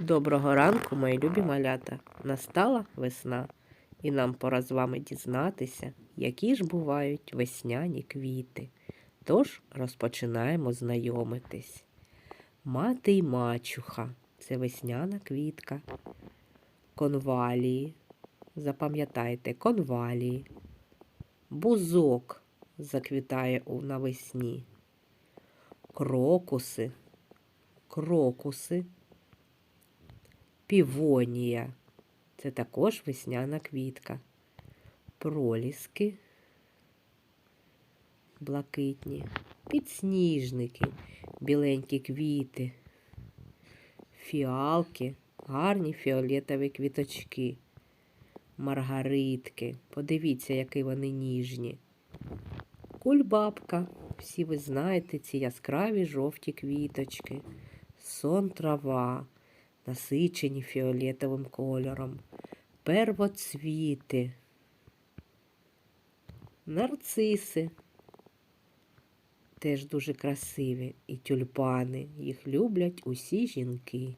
Доброго ранку, мої любі малята. Настала весна, і нам пора з вами дізнатися, які ж бувають весняні квіти. Тож розпочинаємо знайомитись. Мати й мачуха це весняна квітка. Конвалії. Запам'ятайте, конвалії. Бузок заквітає навесні. Крокуси. Крокуси. Півонія. Це також весняна квітка. Проліски блакитні, підсніжники, біленькі квіти, фіалки, гарні фіолетові квіточки, маргаритки. Подивіться, які вони ніжні. Кульбабка. Всі ви знаєте ці яскраві жовті квіточки. Сон трава насичені фіолетовим кольором, первоцвіти, нарциси, теж дуже красиві, і тюльпани. Їх люблять усі жінки.